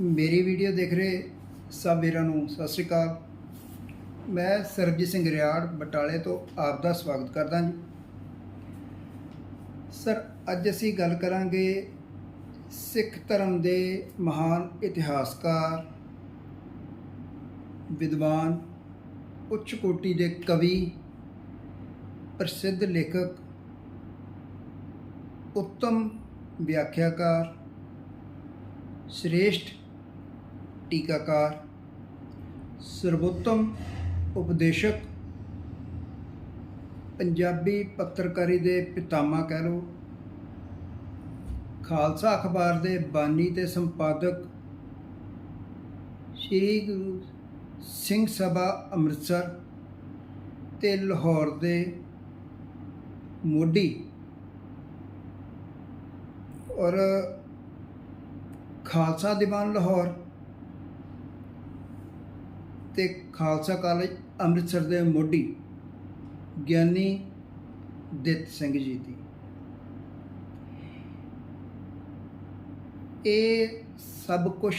ਮੇਰੀ ਵੀਡੀਓ ਦੇਖ ਰਹੇ ਸਭ ਵੀਰਾਂ ਨੂੰ ਸਤਿ ਸ਼੍ਰੀ ਅਕਾਲ। ਮੈਂ ਸਰਬਜੀਤ ਸਿੰਘ ਰਿਆੜ, ਬਟਾਲੇ ਤੋਂ ਆਪ ਦਾ ਸਵਾਗਤ ਕਰਦਾ ਜੀ। ਸਰ, ਅੱਜ ਅਸੀਂ ਗੱਲ ਕਰਾਂਗੇ ਸਿੱਖ ਧਰਮ ਦੇ ਮਹਾਨ ਇਤਿਹਾਸਕਾਰ, ਵਿਦਵਾਨ, ਉੱਚ ਕੋਟੀ ਦੇ ਕਵੀ, ਪ੍ਰਸਿੱਧ ਲੇਖਕ, ਉੱਤਮ ਵਿਆਖਿਆਕਾਰ, ਸ਼੍ਰੇਸ਼ਟ ਟੀਕਾਕਾਰ, ਸਰਵੋਤਮ ਉਪਦੇਸ਼ਕ, ਪੰਜਾਬੀ ਪੱਤਰਕਾਰੀ ਦੇ ਪਿਤਾਮਾ ਕਹਿ ਲਓ, ਖਾਲਸਾ ਅਖਬਾਰ ਦੇ ਬਾਨੀ ਤੇ ਸੰਪਾਦਕ ਸ਼੍ਰੀ ਗੁਰੂ ਸਿੰਘ ਸਭਾ ਅੰਮ੍ਰਿਤਸਰ ਤੇ ਲਾਹੌਰ ਦੇ ਮੋਢੀ ਔਰ ਖਾਲਸਾ ਦੀਵਾਨ ਲਾਹੌਰ ਤੇ ਖਾਲਸਾ ਕਾਲਜ ਅੰਮ੍ਰਿਤਸਰ ਦੇ ਮੋਢੀ ਗਿਆਨੀ ਦਿੱਤ ਸਿੰਘ ਜੀ ਦੀ। ਇਹ ਸਭ ਕੁਝ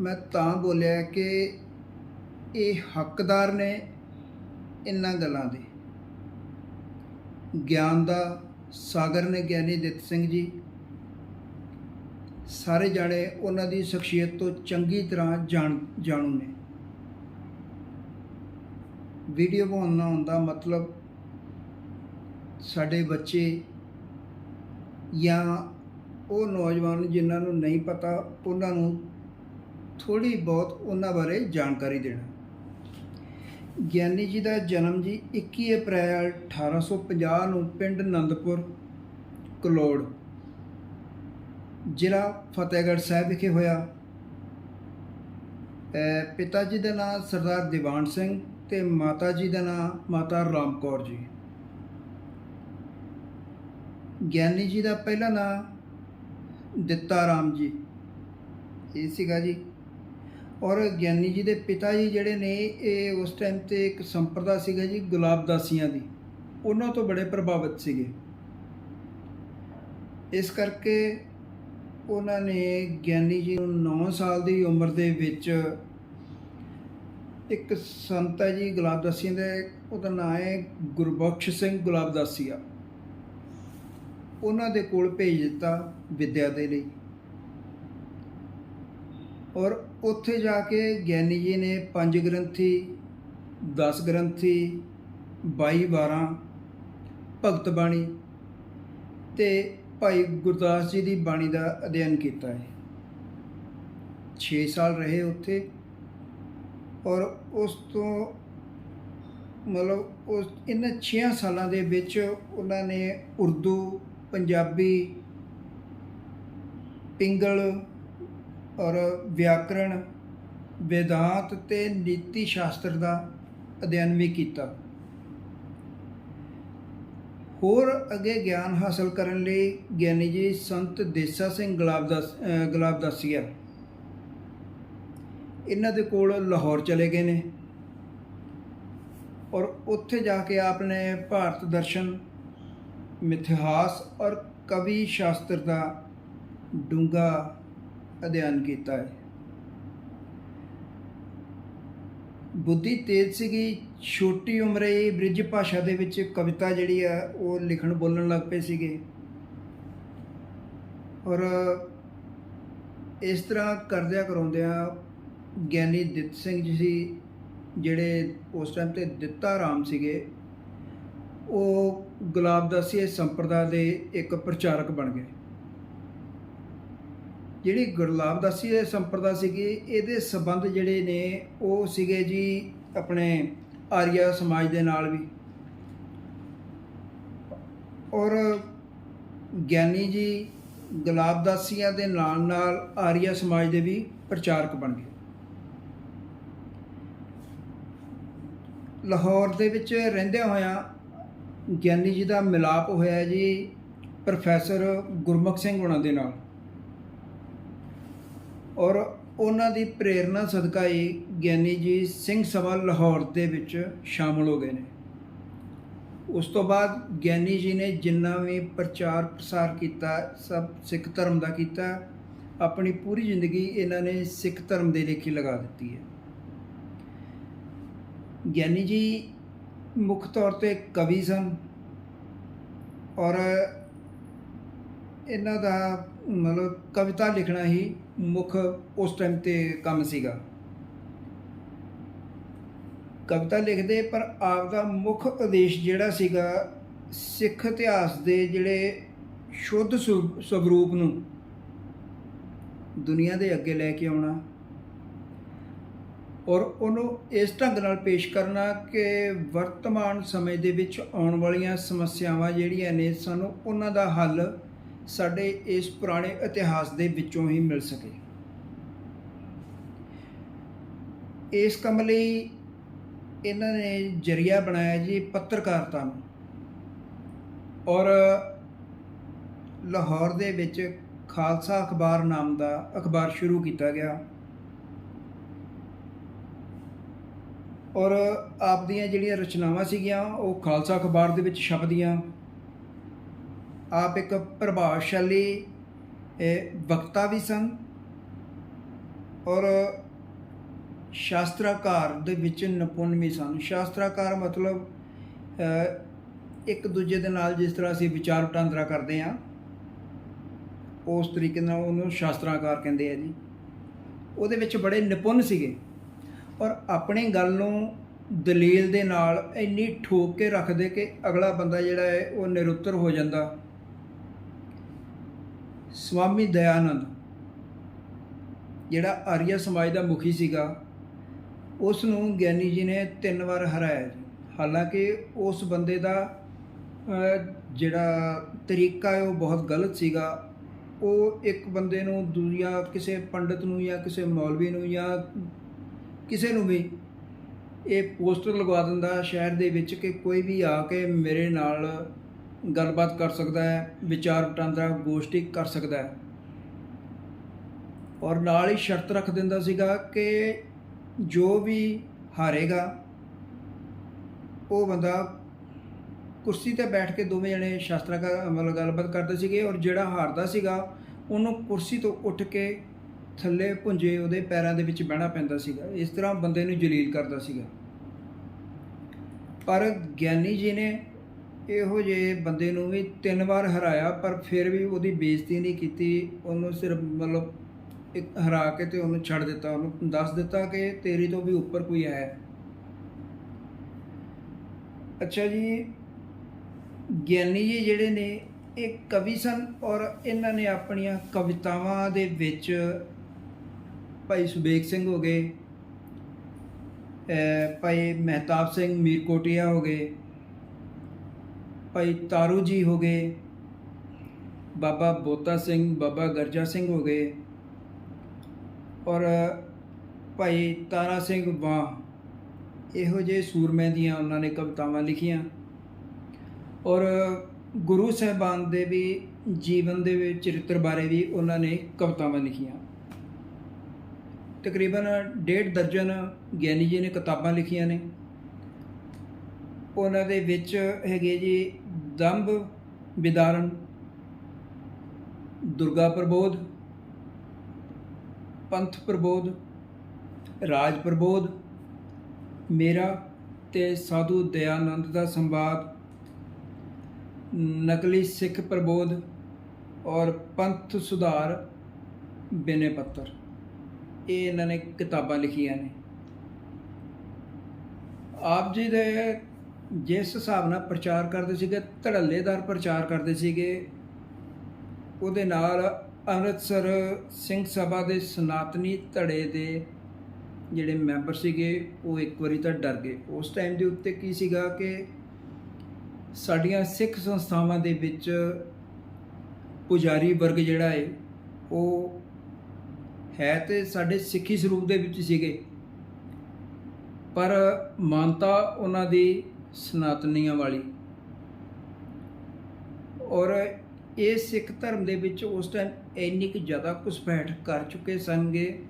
ਮੈਂ ਤਾਂ ਬੋਲਿਆ ਕਿ ਇਹ ਹੱਕਦਾਰ ਨੇ ਇਹਨਾਂ ਗੱਲਾਂ ਦੇ। ਗਿਆਨ ਦਾ ਸਾਗਰ ਨੇ ਗਿਆਨੀ ਦਿੱਤ ਸਿੰਘ ਜੀ। ਸਾਰੇ ਜਾਣੇ ਉਹਨਾਂ ਦੀ ਸ਼ਖਸੀਅਤ ਤੋਂ ਚੰਗੀ ਤਰ੍ਹਾਂ ਜਾਣ ਜਾਣੂ ਨੇ। ਵੀਡੀਓ ਬਣਾਉਣ ਦਾ ਮਤਲਬ ਸਾਡੇ ਬੱਚੇ ਜਾਂ ਉਹ ਨੌਜਵਾਨ ਜਿਨ੍ਹਾਂ ਨੂੰ ਨਹੀਂ ਪਤਾ, ਉਹਨਾਂ ਨੂੰ ਥੋੜੀ ਬਹੁਤ ਉਹਨਾਂ ਬਾਰੇ ਜਾਣਕਾਰੀ ਦੇਣਾ। ਗਿਆਨੀ ਜੀ ਦਾ ਜਨਮ ਜੀ 21 ਅਪ੍ਰੈਲ 1850 ਨੂੰ ਪਿੰਡ ਨੰਦਪੁਰ, ਕਲੋੜ, ਜ਼ਿਲ੍ਹਾ ਫਤਿਹਗੜ੍ਹ ਸਾਹਿਬ ਵਿਖੇ ਹੋਇਆ। ਪਿਤਾ ਜੀ ਦਾ ਨਾਮ ਸਰਦਾਰ ਦੀਵਾਨ ਸਿੰਘ ਤੇ ਮਾਤਾ ਜੀ ਦਾ ਨਾਮ ਮਾਤਾ ਰਾਮ ਕੌਰ ਜੀ। ਗਿਆਨੀ ਜੀ ਦਾ ਪਹਿਲਾ ਨਾਮ ਦਿੱਤਾ ਰਾਮ ਜੀ। ਇਹ ਸੀਗਾ ਜੀ। ਔਰ ਗਿਆਨੀ ਜੀ ਦੇ ਪਿਤਾ ਜੀ ਜਿਹੜੇ ਨੇ, ਇਹ ਉਸ ਟਾਈਮ ਤੇ ਇੱਕ ਸੰਪਰਦਾ ਸੀਗਾ ਜੀ ਗੁਲਾਬਦਾਸੀਆਂ ਦੀ। ਉਹਨਾਂ ਤੋਂ ਬੜੇ ਪ੍ਰਭਾਵਿਤ ਸੀਗੇ। ਇਸ ਕਰਕੇ ਉਹਨਾਂ ਨੇ ਗਿਆਨੀ ਜੀ ਨੂੰ 9 ਸਾਲ ਦੀ ਉਮਰ ਦੇ ਵਿੱਚ ਇੱਕ ਸੰਤ ਹੈ ਜੀ ਗੁਲਾਬਦਾਸੀਆਂ ਦੇ, ਉਹਦਾ ਨਾਮ ਹੈ ਗੁਰਬਖਸ਼ ਸਿੰਘ ਗੁਲਾਬਦਾਸੀਆ ਉਹਨਾਂ ਦੇ ਕੋਲ ਭੇਜ ਦਿੱਤਾ ਵਿਦਿਆ ਦੇ ਲਈ। ਔਰ ਉੱਥੇ ਜਾ ਕੇ ਗਿਆਨੀ ਜੀ ਨੇ ਪੰਜ ਗ੍ਰੰਥੀ 10 ਗ੍ਰੰਥੀ 22 12 ਭਗਤ ਬਾਣੀ ਤੇ ਭਾਈ ਗੁਰਦਾਸ ਜੀ ਦੀ ਬਾਣੀ ਦਾ ਅਧਿਐਨ ਕੀਤਾ ਹੈ। 6 ਸਾਲ ਰਹੇ ਉੱਥੇ। ਔਰ ਉਸ ਤੋਂ ਮਤਲਬ ਉਸ ਇਹਨਾਂ 6 ਸਾਲਾਂ ਦੇ ਵਿੱਚ ਉਹਨਾਂ ਨੇ ਉਰਦੂ, ਪੰਜਾਬੀ, ਪਿੰਗਲ ਔਰ ਵਿਆਕਰਣ, ਵੇਦਾਂਤ ਤੇ ਨੀਤੀ ਸ਼ਾਸਤਰ ਦਾ ਅਧਿਐਨ ਵੀ ਕੀਤਾ। ਹੋਰ ਅੱਗੇ ਗਿਆਨ ਹਾਸਲ ਕਰਨ ਲਈ ਗਿਆਨੀ ਜੀ ਸੰਤ ਦੇਸਾ ਸਿੰਘ ਗੁਲਾਬਦਾਸ, ਅਹ ਗੁਲਾਬਦਾਸੀਆ ਇਹਨਾਂ ਦੇ ਕੋਲ ਲਾਹੌਰ ਚਲੇ ਗਏ ਨੇ ਔਰ ਉੱਥੇ ਜਾ ਕੇ ਆਪ ਨੇ ਭਾਰਤ ਦਰਸ਼ਨ, ਮਿਥਿਹਾਸ ਔਰ ਕਵੀ ਸ਼ਾਸਤਰ ਦਾ ਡੂੰਘਾ ਅਧਿਐਨ ਕੀਤਾ ਹੈ। ਬੁੱਧੀ ਤੇਜ਼ ਸੀਗੀ, ਛੋਟੀ ਉਮਰੇ ਹੀ ਬ੍ਰਿਜ ਭਾਸ਼ਾ ਦੇ ਵਿੱਚ ਕਵਿਤਾ ਜਿਹੜੀ ਆ, ਉਹ ਲਿਖਣ ਬੋਲਣ ਲੱਗ ਪਏ ਸੀਗੇ। ਔਰ ਇਸ ਤਰ੍ਹਾਂ ਕਰਦਿਆਂ ਕਰਾਉਂਦਿਆਂ ਗਿਆਨੀ ਦਿੱਤ ਸਿੰਘ ਜੀ ਸੀ, ਜਿਹੜੇ ਉਸ ਟਾਈਮ ਤੇ ਦਿੱਤਾ ਰਾਮ ਸੀਗੇ, ਉਹ ਗੁਲਾਬਦਾਸੀ ਸੰਪਰਦਾ ਦੇ ਇੱਕ ਪ੍ਰਚਾਰਕ ਬਣ ਗਏ। ਜਿਹੜੀ ਗੁਰਲਾਬਦਾਸੀ ਸੰਪਰਦਾ ਸੀਗੀ, ਇਹਦੇ ਸਬੰਧ ਜਿਹੜੇ ਨੇ, ਉਹ ਸੀਗੇ ਜੀ ਆਪਣੇ ਆਰੀਆ ਸਮਾਜ ਦੇ ਨਾਲ ਵੀ। ਔਰ ਗਿਆਨੀ ਜੀ ਗੁਲਾਬਦਾਸੀਆਂ ਦੇ ਨਾਲ ਨਾਲ ਆਰੀਆ ਸਮਾਜ ਦੇ ਵੀ ਪ੍ਰਚਾਰਕ ਬਣ ਗਏ। ਲਾਹੌਰ ਦੇ ਵਿੱਚ ਰਹਿੰਦਿਆਂ ਹੋਇਆਂ ਗਿਆਨੀ ਜੀ ਦਾ ਮਿਲਾਪ ਹੋਇਆ ਜੀ ਪ੍ਰੋਫੈਸਰ ਗੁਰਮੁਖ ਸਿੰਘ ਉਹਨਾਂ ਦੇ ਨਾਲ। ਔਰ ਉਹਨਾਂ ਦੀ ਪ੍ਰੇਰਣਾ ਸਦਕਾ ਹੀ ਗਿਆਨੀ ਜੀ ਸਿੰਘ ਸਭਾ ਲਾਹੌਰ ਦੇ ਵਿੱਚ ਸ਼ਾਮਲ ਹੋ ਗਏ ਨੇ। ਉਸ ਤੋਂ ਬਾਅਦ ਗਿਆਨੀ ਜੀ ਨੇ ਜਿੰਨਾ ਵੀ ਪ੍ਰਚਾਰ ਪ੍ਰਸਾਰ ਕੀਤਾ, ਸਭ ਸਿੱਖ ਧਰਮ ਦਾ ਕੀਤਾ, ਆਪਣੀ ਪੂਰੀ ਜ਼ਿੰਦਗੀ ਇਹਨਾਂ ਨੇ ਸਿੱਖ ਧਰਮ ਦੇ ਲੇਖੀ ਲਗਾ ਦਿੱਤੀ ਹੈ। ਗਿਆਨੀ ਜੀ ਮੁੱਖ ਤੌਰ ਤੇ ਕਵੀ ਸਨ ਔਰ ਇਹਨਾਂ ਦਾ ਮਤਲਬ ਕਵਿਤਾ ਲਿਖਣਾ ਹੀ ਮੁੱਖ ਉਸ ਟਾਈਮ ਤੇ ਕੰਮ ਸੀਗਾ। ਕਵਿਤਾ ਲਿਖਦੇ ਪਰ ਆਪ ਦਾ ਮੁੱਖ ਉਦੇਸ਼ ਜਿਹੜਾ ਸੀਗਾ ਸਿੱਖ ਇਤਿਹਾਸ ਦੇ ਜਿਹੜੇ ਸ਼ੁੱਧ ਸਵ- ਸਵਰੂਪ ਨੂੰ ਦੁਨੀਆ ਦੇ ਅੱਗੇ ਲੈ ਕੇ ਆਉਣਾ। ਔਰ ਉਹਨੂੰ ਇਸ ਢੰਗ ਨਾਲ ਪੇਸ਼ ਕਰਨਾ ਕਿ ਵਰਤਮਾਨ ਸਮੇਂ ਦੇ ਵਿੱਚ ਆਉਣ ਵਾਲੀਆਂ ਸਮੱਸਿਆਵਾਂ ਜਿਹੜੀਆਂ ਨੇ ਸਾਨੂੰ ਉਹਨਾਂ ਦਾ ਹੱਲ ਸਾਡੇ ਇਸ ਪੁਰਾਣੇ ਇਤਿਹਾਸ ਦੇ ਵਿੱਚੋਂ ਹੀ ਮਿਲ ਸਕੇ। ਇਸ ਕੰਮ ਲਈ ਇਹਨਾਂ ਨੇ ਜਰੀਆ ਬਣਾਇਆ ਜੀ ਪੱਤਰਕਾਰਤਾ ਨੂੰ। ਔਰ ਲਾਹੌਰ ਦੇ ਵਿੱਚ ਖਾਲਸਾ ਅਖਬਾਰ ਨਾਮ ਦਾ ਅਖਬਾਰ ਸ਼ੁਰੂ ਕੀਤਾ ਗਿਆ। ਔਰ ਆਪ ਦੀਆਂ ਜਿਹੜੀਆਂ ਰਚਨਾਵਾਂ ਸੀਗੀਆਂ, ਉਹ ਖਾਲਸਾ ਅਖਬਾਰ ਦੇ ਵਿੱਚ ਛਪਦੀਆਂ। ਆਪ ਇੱਕ ਪ੍ਰਭਾਵਸ਼ਾਲੀ ਵਕਤਾ ਵੀ ਸਨ। ਔਰ ਸ਼ਾਸਤਰਾਕਾਰ ਦੇ ਵਿੱਚ ਨਿਪੁੰਨ ਵੀ ਸਨ। ਸ਼ਾਸਤਰਾਕਾਰ ਮਤਲਬ ਇੱਕ ਦੂਜੇ ਦੇ ਨਾਲ ਜਿਸ ਤਰ੍ਹਾਂ ਅਸੀਂ ਵਿਚਾਰ ਵਟਾਂਦਰਾ ਕਰਦੇ ਹਾਂ, ਉਸ ਤਰੀਕੇ ਨਾਲ ਉਹਨੂੰ ਸ਼ਾਸਤਰਾਕਾਰ ਕਹਿੰਦੇ ਆ ਜੀ। ਉਹਦੇ ਵਿੱਚ ਬੜੇ ਨਿਪੁੰਨ ਸੀਗੇ। ਔਰ ਆਪਣੀ ਗੱਲ ਨੂੰ ਦਲੀਲ ਦੇ ਨਾਲ ਇੰਨੀ ਠੋਕ ਕੇ ਰੱਖਦੇ ਕਿ ਅਗਲਾ ਬੰਦਾ ਜਿਹੜਾ ਹੈ ਉਹ ਨਿਰੁੱਤਰ ਹੋ ਜਾਂਦਾ। ਸਵਾਮੀ ਦਇਆਨੰਦ, ਜਿਹੜਾ ਆਰੀਆ ਸਮਾਜ ਦਾ ਮੁਖੀ ਸੀਗਾ, ਉਸ ਨੂੰ ਗਿਆਨੀ ਜੀ ਨੇ ਤਿੰਨ ਵਾਰ ਹਰਾਇਆ ਹਾਲਾਂਕਿ ਉਸ ਬੰਦੇ ਦਾ ਜਿਹੜਾ ਤਰੀਕਾ ਹੈ ਉਹ ਬਹੁਤ ਗਲਤ ਸੀਗਾ। ਉਹ ਇੱਕ ਬੰਦੇ ਨੂੰ ਦੂਜਾ ਕਿਸੇ ਪੰਡਤ ਨੂੰ ਜਾਂ ਕਿਸੇ ਮੌਲਵੀ ਨੂੰ ਜਾਂ ਕਿਸੇ ਨੂੰ ਵੀ ਇਹ ਪੋਸਟਰ ਲਗਵਾ ਦਿੰਦਾ ਸ਼ਹਿਰ ਦੇ ਵਿੱਚ ਕਿ ਕੋਈ ਵੀ ਆ ਕੇ ਮੇਰੇ ਨਾਲ ਗੱਲਬਾਤ ਕਰ ਸਕਦਾ ਹੈ, ਵਿਚਾਰ ਵਟਾਂਦਰਾ ਗੋਸ਼ਟੀ ਕਰ ਸਕਦਾ ਹੈ। ਔਰ ਨਾਲ ਹੀ ਸ਼ਰਤ ਰੱਖ ਦਿੰਦਾ ਸੀਗਾ ਕਿ ਜੋ ਵੀ ਹਾਰੇਗਾ, ਉਹ ਬੰਦਾ ਕੁਰਸੀ ਤੇ ਬੈਠ ਕੇ ਦੋਵੇਂ ਜਣੇ ਸ਼ਾਸਤਰਾਂ ਦਾ ਮਤਲਬ ਗੱਲਬਾਤ ਕਰਦੇ ਸੀਗੇ ਔਰ ਜਿਹੜਾ ਹਾਰਦਾ ਸੀਗਾ, ਉਹਨੂੰ ਕੁਰਸੀ ਤੋਂ ਉੱਠ ਕੇ ਥੱਲੇ ਪੁੰਜੇ ਉਹਦੇ ਪੈਰਾਂ ਦੇ ਵਿੱਚ ਬਹਿਣਾ ਪੈਂਦਾ ਸੀਗਾ। ਇਸ ਤਰ੍ਹਾਂ ਬੰਦੇ ਨੂੰ ਜਲੀਲ ਕਰਦਾ ਸੀਗਾ। ਪਰ ਗਿਆਨੀ ਜੀ ਨੇ ਇਹੋ ਜਿਹੇ ਬੰਦੇ ਨੂੰ ਵੀ ਤਿੰਨ ਵਾਰ ਹਰਾਇਆ, ਪਰ ਫਿਰ ਵੀ ਉਹਦੀ ਬੇਇੱਜ਼ਤੀ ਨਹੀਂ ਕੀਤੀ। ਉਹਨੂੰ ਸਿਰਫ ਮਤਲਬ ਇੱਕ ਹਰਾ ਕੇ ਤੇ ਉਹਨੂੰ ਛੱਡ ਦਿੱਤਾ। ਉਹਨੂੰ ਦੱਸ ਦਿੱਤਾ ਕਿ ਤੇਰੀ ਤੋਂ ਵੀ ਉੱਪਰ ਕੋਈ ਹੈ। ਅੱਛਾ ਜੀ, ਗਿਆਨੀ ਜੀ ਜਿਹੜੇ ਨੇ, ਇਹ ਕਵੀ ਸਨ ਔਰ ਇਹਨਾਂ ਨੇ ਆਪਣੀਆਂ ਕਵਿਤਾਵਾਂ ਦੇ ਵਿੱਚ ਭਾਈ ਸੁਬੇਗ ਸਿੰਘ ਹੋ ਗਏ ਭਾਈ ਮਹਿਤਾਬ ਸਿੰਘ ਮੀਰਕੋਟੀਆ ਹੋ ਗਏ, ਭਾਈ ਤਾਰੂ ਜੀ ਹੋ ਗਏ, ਬਾਬਾ ਬੋਤਾ ਸਿੰਘ, ਬਾਬਾ ਗਰਜਾ ਸਿੰਘ ਹੋ ਗਏ ਔਰ ਭਾਈ ਤਾਰਾ ਸਿੰਘ ਵਾਹ, ਇਹੋ ਜਿਹੇ ਸੂਰਮਿਆਂ ਦੀਆਂ ਉਹਨਾਂ ਨੇ ਕਵਿਤਾਵਾਂ ਲਿਖੀਆਂ ਔਰ ਗੁਰੂ ਸਾਹਿਬਾਨ ਦੇ ਵੀ ਜੀਵਨ ਦੇ ਵਿੱਚ ਚਰਿੱਤਰ ਬਾਰੇ ਵੀ ਉਹਨਾਂ ਨੇ ਕਵਿਤਾਵਾਂ ਲਿਖੀਆਂ। ਤਕਰੀਬਨ ਡੇਢ ਦਰਜਨ ਗਿਆਨੀ ਜੀ ਨੇ ਕਿਤਾਬਾਂ ਲਿਖੀਆਂ ਨੇ। ਉਹਨਾਂ ਦੇ ਵਿੱਚ ਹੈਗੇ ਜੀ ਦੰਭ ਵਿਦਾਰਨ, ਦੁਰਗਾ ਪ੍ਰਬੋਧ, ਪੰਥ ਪ੍ਰਬੋਧ, ਰਾਜ ਪ੍ਰਬੋਧ, ਮੇਰਾ ਤੇ ਸਾਧੂ ਦਇਆਨੰਦ ਦਾ ਸੰਵਾਦ, ਨਕਲੀ ਸਿੱਖ ਪ੍ਰਬੋਧ ਔਰ ਪੰਥ ਸੁਧਾਰ ਬਿਨੇ ਪੱਤਰ। ਇਹ ਇਹਨਾਂ ਨੇ ਕਿਤਾਬਾਂ ਲਿਖੀਆਂ ਨੇ। ਆਪ ਜੀ ਦੇ ਜਿਸ ਹਿਸਾਬ ਨਾਲ ਪ੍ਰਚਾਰ ਕਰਦੇ ਸੀਗੇ, ਧੜੱਲੇਦਾਰ ਪ੍ਰਚਾਰ ਕਰਦੇ ਸੀਗੇ, ਉਹਦੇ ਨਾਲ ਅੰਮ੍ਰਿਤਸਰ ਸਿੰਘ ਸਭਾ ਦੇ ਸਨਾਤਨੀ ਧੜੇ ਦੇ ਜਿਹੜੇ ਮੈਂਬਰ ਸੀਗੇ, ਉਹ ਇੱਕ ਵਾਰੀ ਤਾਂ ਡਰ ਗਏ। ਉਸ ਟਾਈਮ ਦੇ ਉੱਤੇ ਕੀ ਸੀਗਾ ਕਿ ਸਾਡੀਆਂ ਸਿੱਖ ਸੰਸਥਾਵਾਂ ਦੇ ਵਿੱਚ ਪੁਜਾਰੀ ਵਰਗ ਜਿਹੜਾ ਹੈ ਉਹ ਹੈ ਤੇ ਸਾਡੇ ਸਿੱਖੀ ਸਰੂਪ ਦੇ ਵਿੱਚ ਸੀਗੇ। ਪਰ ਮਾਨਤਾ ਉਹਨਾਂ ਦੀ ਸਨਾਤਨੀਆਂ ਵਾਲੀ। ਔਰ ਇਹ ਸਿੱਖ ਧਰਮ ਦੇ ਵਿੱਚ ਉਸ ਟਾਈਮ ਇੰਨੀ ਕੁ ਜ਼ਿਆਦਾ ਘੁਸਪੈਠ ਕਰ ਚੁੱਕੇ ਸਨਗੇ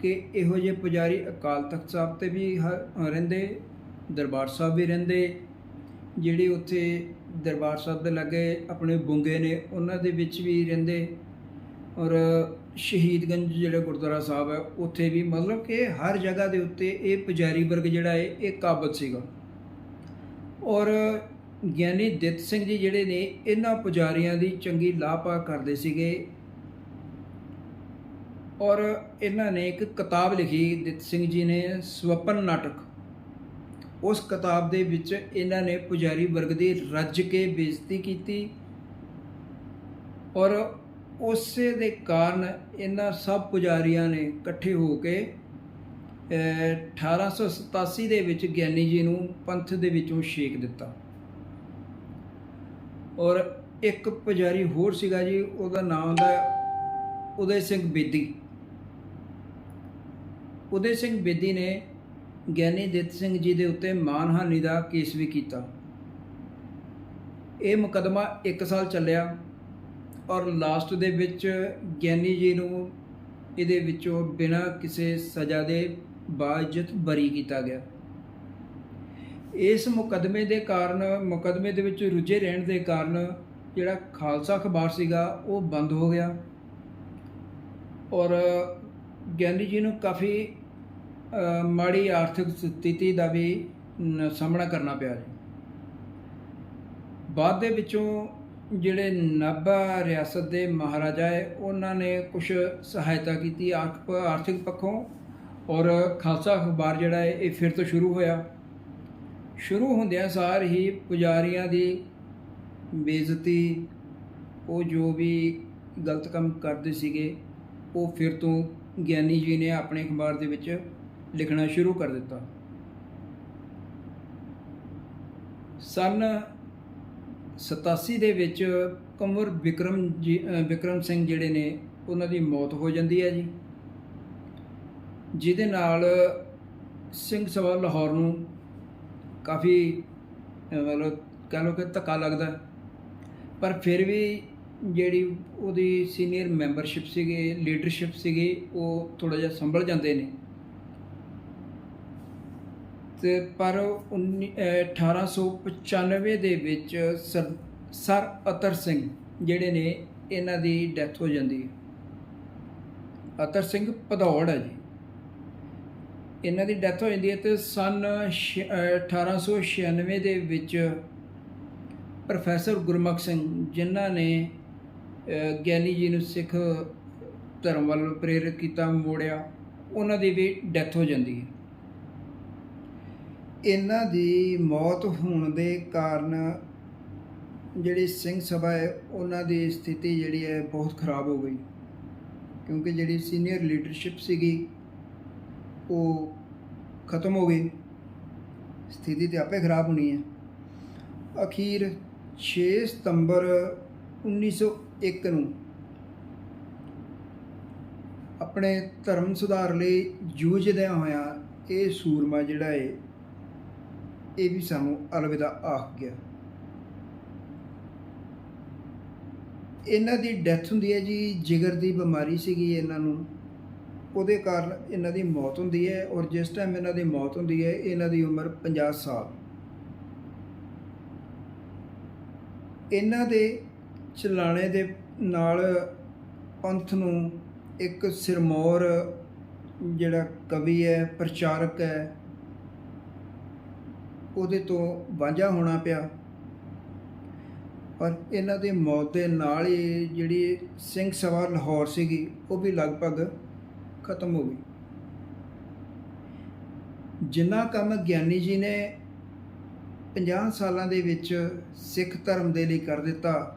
ਕਿ ਇਹੋ ਜਿਹੇ ਪੁਜਾਰੀ ਅਕਾਲ ਤਖਤ ਸਾਹਿਬ ਤੇ ਵੀ ਹ- ਰਹਿੰਦੇ, ਦਰਬਾਰ ਸਾਹਿਬ ਵੀ ਰਹਿੰਦੇ, ਜਿਹੜੇ ਉੱਥੇ ਦਰਬਾਰ ਸਾਹਿਬ ਦੇ ਲਾਗੇ ਆਪਣੇ ਬੁੰਗੇ ਨੇ, ਉਹਨਾਂ ਦੇ ਵਿੱਚ ਵੀ ਰਹਿੰਦੇ। ਔਰ ਸ਼ਹੀਦਗੰਜ ਜਿਹੜਾ ਗੁਰਦੁਆਰਾ ਸਾਹਿਬ ਹੈ, ਉੱਥੇ ਵੀ ਮਤਲਬ ਕਿ ਹਰ ਜਗ੍ਹਾ ਦੇ ਉੱਤੇ ਇਹ ਪੁਜਾਰੀ ਵਰਗ ਜਿਹੜਾ ਹੈ, ਇਹ ਕਾਬਤ ਸੀਗਾ। ਔਰ ਗਿਆਨੀ ਦਿੱਤ ਸਿੰਘ ਜੀ ਜਿਹੜੇ ਨੇ, ਇਹਨਾਂ ਪੁਜਾਰੀਆਂ ਦੀ ਚੰਗੀ ਲਾਪਾ ਕਰਦੇ ਸੀਗੇ। ਔਰ ਇਹਨਾਂ ਨੇ ਇੱਕ ਕਿਤਾਬ ਲਿਖੀ, ਦਿੱਤ ਸਿੰਘ ਜੀ ਨੇ, ਸਵਪਨ ਨਾਟਕ। ਉਸ ਕਿਤਾਬ ਦੇ ਵਿੱਚ ਇਹਨਾਂ ਨੇ ਪੁਜਾਰੀ ਵਰਗ ਦੀ ਰੱਜ ਕੇ ਬੇਇੱਜ਼ਤੀ ਕੀਤੀ। ਔਰ ਉਸੇ ਦੇ ਕਾਰਨ ਇਹਨਾਂ ਸਭ ਪੁਜਾਰੀਆਂ ਨੇ ਇਕੱਠੇ ਹੋ ਕੇ ਅਹ, 1887 ਦੇ ਵਿੱਚ ਗਿਆਨੀ ਜੀ ਨੂੰ ਪੰਥ ਦੇ ਵਿੱਚੋਂ ਛੇਕ ਦਿੱਤਾ। ਔਰ ਇੱਕ ਪੁਜਾਰੀ ਹੋਰ ਸੀਗਾ ਜੀ ਉਹਦਾ ਨਾਮ ਦਾ ਉਦੈ ਸਿੰਘ ਬੇਦੀ। ਉਦੈ ਸਿੰਘ ਬੇਦੀ ਨੇ ਗਿਆਨੀ ਦਿੱਤ ਸਿੰਘ ਜੀ ਦੇ ਉੱਤੇ ਮਾਨਹਾਨੀ ਦਾ ਕੇਸ ਵੀ ਕੀਤਾ। ਇਹ ਮੁਕਦਮਾ 1 ਸਾਲ ਚੱਲਿਆ। ਔਰ ਲਾਸਟ ਦੇ ਵਿੱਚ ਗਿਆਨੀ ਜੀ ਨੂੰ ਇਹਦੇ ਵਿੱਚੋਂ ਬਿਨਾਂ ਕਿਸੇ ਸਜ਼ਾ ਦੇ ਬਾਇਜ਼ਤ ਬਰੀ ਕੀਤਾ ਗਿਆ। ਇਸ ਮੁਕਦਮੇ ਦੇ ਕਾਰਨ, ਮੁਕਦਮੇ ਦੇ ਵਿੱਚ ਰੁੱਝੇ ਰਹਿਣ ਦੇ ਕਾਰਨ ਜਿਹੜਾ ਖਾਲਸਾ ਅਖਬਾਰ ਸੀਗਾ, ਉਹ ਬੰਦ ਹੋ ਗਿਆ। ਔਰ ਗਿਆਨੀ ਜੀ ਨੂੰ ਕਾਫੀ ਮਾੜੀ ਆਰਥਿਕ ਸਥਿਤੀ ਦਾ ਵੀ ਸਾਹਮਣਾ ਕਰਨਾ ਪਿਆ ਜੀ। ਬਾਅਦ ਦੇ ਵਿੱਚੋਂ ਜਿਹੜੇ ਨਾਭਾ ਰਿਆਸਤ ਦੇ ਮਹਾਰਾਜਾ ਹੈ, ਉਹਨਾਂ ਨੇ ਕੁਝ ਸਹਾਇਤਾ ਕੀਤੀ ਆਰਥ- ਆਰਥਿਕ ਪੱਖੋਂ ਔਰ ਖਾਲਸਾ ਅਖਬਾਰ ਜਿਹੜਾ ਹੈ, ਇਹ ਫਿਰ ਤੋਂ ਸ਼ੁਰੂ ਹੋਇਆ। ਸ਼ੁਰੂ ਹੁੰਦਿਆਂ ਸਾਰ ਹੀ ਪੁਜਾਰੀਆਂ ਦੀ ਬੇਇੱਜ਼ਤੀ, ਉਹ ਜੋ ਵੀ ਗਲਤ ਕੰਮ ਕਰਦੇ ਸੀਗੇ, ਉਹ ਫਿਰ ਤੋਂ ਗਿਆਨੀ ਜੀ ਨੇ ਆਪਣੇ ਅਖਬਾਰ ਦੇ ਵਿੱਚ ਲਿਖਣਾ ਸ਼ੁਰੂ ਕਰ ਦਿੱਤਾ। ਸਨ 87 ਦੇ ਵਿੱਚ ਕੰਵਰ ਵਿਕਰਮ ਜੀ ਅ, ਵਿਕਰਮ ਸਿੰਘ ਜਿਹੜੇ ਨੇ ਉਹਨਾਂ ਦੀ ਮੌਤ ਹੋ ਜਾਂਦੀ ਹੈ ਜੀ। ਜਿਹਦੇ ਨਾਲ ਸਿੰਘ ਸਭਾ ਲਾਹੌਰ ਨੂੰ ਕਾਫੀ ਮਤਲਬ ਕਹਿ ਲਓ ਕਿ ਧੱਕਾ ਲੱਗਦਾ। ਪਰ ਫਿਰ ਵੀ ਜਿਹੜੀ ਉਹਦੀ ਸੀਨੀਅਰ ਮੈਂਬਰਸ਼ਿਪ ਸੀਗੇ ਲੀਡਰਸ਼ਿਪ ਸੀਗੀ ਉਹ ਥੋੜਾ ਜਿਹਾ ਸੰਭਲ ਜਾਂਦੇ ਨੇ। ਤੇ ਪਰ 19 ਅਹ 1895 ਦੇ ਵਿੱਚ ਸਰ ਸਰ ਅਤਰ ਸਿੰਘ ਜਿਹੜੇ ਨੇ, ਇਹਨਾਂ ਦੀ ਡੈਥ ਹੋ ਜਾਂਦੀ ਹੈ। ਅਤਰ ਸਿੰਘ ਭਦੌੜ ਹੈ ਜੀ। ਇਹਨਾਂ ਦੀ ਡੈਥ ਹੋ ਜਾਂਦੀ ਹੈ ਤੇ ਸਨ ਛ- ਅਹ 1896 ਦੇ ਵਿੱਚ ਪ੍ਰੋਫੈਸਰ ਗੁਰਮੁਖ ਸਿੰਘ, ਜਿਨ੍ਹਾਂ ਨੇ ਗਿਆਨੀ ਜੀ ਨੂੰ ਸਿੱਖ ਧਰਮ ਵੱਲ ਪ੍ਰੇਰਿਤ ਕੀਤਾ, ਮੋੜਿਆ, ਉਹਨਾਂ ਦੀ ਵੀ ਡੈਥ ਹੋ ਜਾਂਦੀ ਹੈ। ਇਹਨਾਂ ਦੀ ਮੌਤ ਹੋਣ ਦੇ ਕਾਰਨ ਜਿਹੜੀ ਸਿੰਘ ਸਭਾ ਹੈ, ਉਹਨਾਂ ਦੀ ਸਥਿਤੀ ਜਿਹੜੀ ਹੈ ਬਹੁਤ ਖਰਾਬ ਹੋ ਗਈ। ਕਿਉਂਕਿ ਜਿਹੜੀ ਸੀਨੀਅਰ ਲੀਡਰਸ਼ਿਪ ਸੀਗੀ, ਉਹ ਖਤਮ ਹੋ ਗਈ। ਸਥਿਤੀ ਤੇ ਆਪੇ ਖਰਾਬ ਹੋਣੀ ਹੈ। ਅਖੀਰ 6 ਸਤੰਬਰ 1901 ਨੂੰ ਆਪਣੇ ਧਰਮ ਸੁਧਾਰ ਲਈ ਜੂਝਦਿਆਂ ਹੋਇਆ ਇਹ ਸੂਰਮਾ ਜਿਹੜਾ ਹੈ ਇਹ ਵੀ ਸਾਨੂੰ ਅਲਵਿਦਾ ਆਖ ਗਿਆ। ਇਹਨਾਂ ਦੀ ਡੈਥ ਹੁੰਦੀ ਹੈ ਜੀ, ਜਿਗਰ ਦੀ ਬਿਮਾਰੀ ਸੀਗੀ ਇਹਨਾਂ ਨੂੰ। ਉਹਦੇ ਕਾਰਨ ਇਹਨਾਂ ਦੀ ਮੌਤ ਹੁੰਦੀ ਹੈ ਔਰ ਜਿਸ ਟਾਈਮ ਇਹਨਾਂ ਦੀ ਮੌਤ ਹੁੰਦੀ ਹੈ, ਇਹਨਾਂ ਦੀ ਉਮਰ 50 ਸਾਲ। ਇਹਨਾਂ ਦੇ ਚਲਾਣੇ ਦੇ ਨਾਲ ਪੰਥ ਨੂੰ ਇੱਕ ਸਿਰਮੌਰ ਜਿਹੜਾ ਕਵੀ ਹੈ, ਪ੍ਰਚਾਰਕ ਹੈ ਉਹਦੇ ਤੋਂ ਵਾਂਝਾ ਹੋਣਾ ਪਿਆ। ਪਰ ਇਹਨਾਂ ਦੀ ਮੌਤ ਦੇ ਨਾਲ ਹੀ ਜਿਹੜੀ ਸਿੰਘ ਸਭਾ ਲਾਹੌਰ ਸੀਗੀ, ਉਹ ਵੀ ਲਗਭਗ ਖਤਮ ਹੋ ਗਈ। ਜਿੰਨਾ ਕੰਮ ਗਿਆਨੀ ਜੀ ਨੇ 50 ਸਾਲਾਂ ਦੇ ਵਿੱਚ ਸਿੱਖ ਧਰਮ ਦੇ ਲਈ ਕਰ ਦਿੱਤਾ,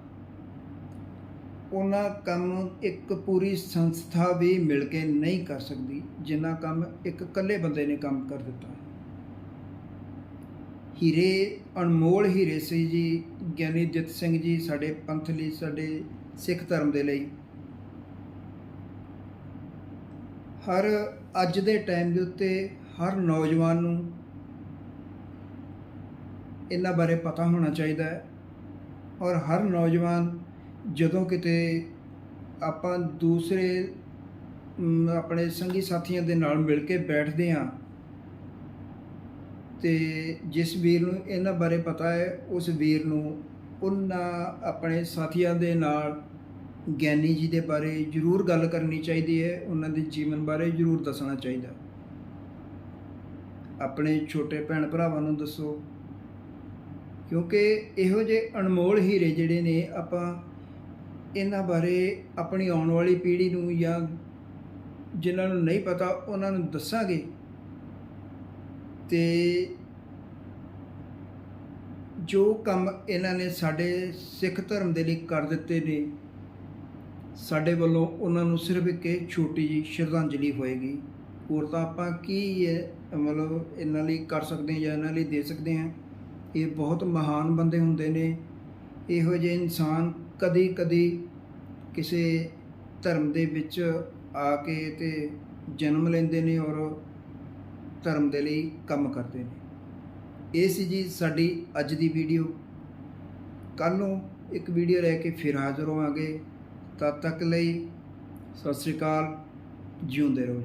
ਉਹਨਾਂ ਕੰਮ ਇੱਕ ਪੂਰੀ ਸੰਸਥਾ ਵੀ ਮਿਲ ਕੇ ਨਹੀਂ ਕਰ ਸਕਦੀ, ਜਿੰਨਾ ਕੰਮ ਇੱਕ ਇਕੱਲੇ ਬੰਦੇ ਨੇ ਕੰਮ ਕਰ ਦਿੱਤਾ। ਹੀਰੇ ਅਨਮੋਲ ਹੀਰੇ ਸੀ ਜੀ, ਗਿਆਨੀ ਜਿੱਤ ਸਿੰਘ ਜੀ ਸਾਡੇ ਪੰਥ ਲਈ, ਸਾਡੇ ਸਿੱਖ ਧਰਮ ਦੇ ਲਈ। ਹਰ ਅੱਜ ਦੇ ਟਾਈਮ ਦੇ ਉੱਤੇ ਹਰ ਨੌਜਵਾਨ ਨੂੰ ਇਹਨਾਂ ਬਾਰੇ ਪਤਾ ਹੋਣਾ ਚਾਹੀਦਾ ਹੈ ਔਰ ਹਰ ਨੌਜਵਾਨ ਜਦੋਂ ਕਿਤੇ ਆਪਾਂ ਦੂਸਰੇ ਆਪਣੇ ਸੰਗੀ ਸਾਥੀਆਂ ਦੇ ਨਾਲ ਮਿਲ ਕੇ ਬੈਠਦੇ ਹਾਂ ਤੇ ਜਿਸ ਵੀਰ ਨੂੰ ਇਹਨਾਂ ਬਾਰੇ ਪਤਾ ਹੈ, ਉਸ ਵੀਰ ਨੂੰ ਉਹਨਾਂ ਆਪਣੇ ਸਾਥੀਆਂ ਦੇ ਨਾਲ ਗਿਆਨੀ ਜੀ ਦੇ ਬਾਰੇ ਜ਼ਰੂਰ ਗੱਲ ਕਰਨੀ ਚਾਹੀਦੀ ਹੈ, ਉਹਨਾਂ ਦੇ ਜੀਵਨ ਬਾਰੇ ਜ਼ਰੂਰ ਦੱਸਣਾ ਚਾਹੀਦਾ। ਆਪਣੇ ਛੋਟੇ ਭੈਣ ਭਰਾਵਾਂ ਨੂੰ ਦੱਸੋ, ਕਿਉਂਕਿ ਇਹੋ ਜਿਹੇ ਅਨਮੋਲ ਹੀਰੇ ਜਿਹੜੇ ਨੇ, ਆਪਾਂ ਇਹਨਾਂ ਬਾਰੇ ਆਪਣੀ ਆਉਣ ਵਾਲੀ ਪੀੜ੍ਹੀ ਨੂੰ ਜਾਂ ਜਿਨ੍ਹਾਂ ਨੂੰ ਨਹੀਂ ਪਤਾ, ਉਹਨਾਂ ਨੂੰ ਦੱਸਾਂਗੇ। ਤੇ ਜੋ ਕੰਮ ਇਹਨਾਂ ਨੇ ਸਾਡੇ ਸਿੱਖ ਧਰਮ ਦੇ ਲਈ ਕਰ ਦਿੱਤੇ ਨੇ, ਸਾਡੇ ਵੱਲੋਂ ਉਹਨਾਂ ਨੂੰ ਸਿਰਫ ਇੱਕ ਇਹ ਛੋਟੀ ਜੀ ਸ਼ਰਧਾਂਜਲੀ ਹੋਏਗੀ। ਹੋਰ ਤਾਂ ਆਪਾਂ ਕੀ ਇਹ ਮਤਲਬ ਇਹਨਾਂ ਲਈ ਕਰ ਸਕਦੇ ਹਾਂ ਜਾਂ ਇਹਨਾਂ ਲਈ ਦੇ ਸਕਦੇ ਹਾਂ, ਇਹ ਬਹੁਤ ਮਹਾਨ ਬੰਦੇ ਹੁੰਦੇ ਨੇ। ਇਹੋ ਜਿਹੇ ਇਨਸਾਨ ਕਦੀ ਕਦੀ ਕਿਸੇ ਧਰਮ ਦੇ ਵਿੱਚ ਆ ਕੇ ਤੇ ਜਨਮ ਲੈਂਦੇ ਨੇ ਔਰ ਧਰਮ ਦੇ ਲਈ ਕੰਮ ਕਰਦੇ ਨੇ। ਇਹ ਸੀ ਜੀ ਸਾਡੀ ਅੱਜ ਦੀ ਵੀਡੀਓ ਕੱਲ ਨੂੰ ਇੱਕ ਵੀਡੀਓ ਲੈ ਕੇ ਫਿਰ ਹਾਜ਼ਰ ਹੋਵਾਂਗੇ। ਤਦ ਤੱਕ ਲਈ ਸਤਿ ਸ੍ਰੀ ਅਕਾਲ। ਜਿਉਂਦੇ ਰਹੋ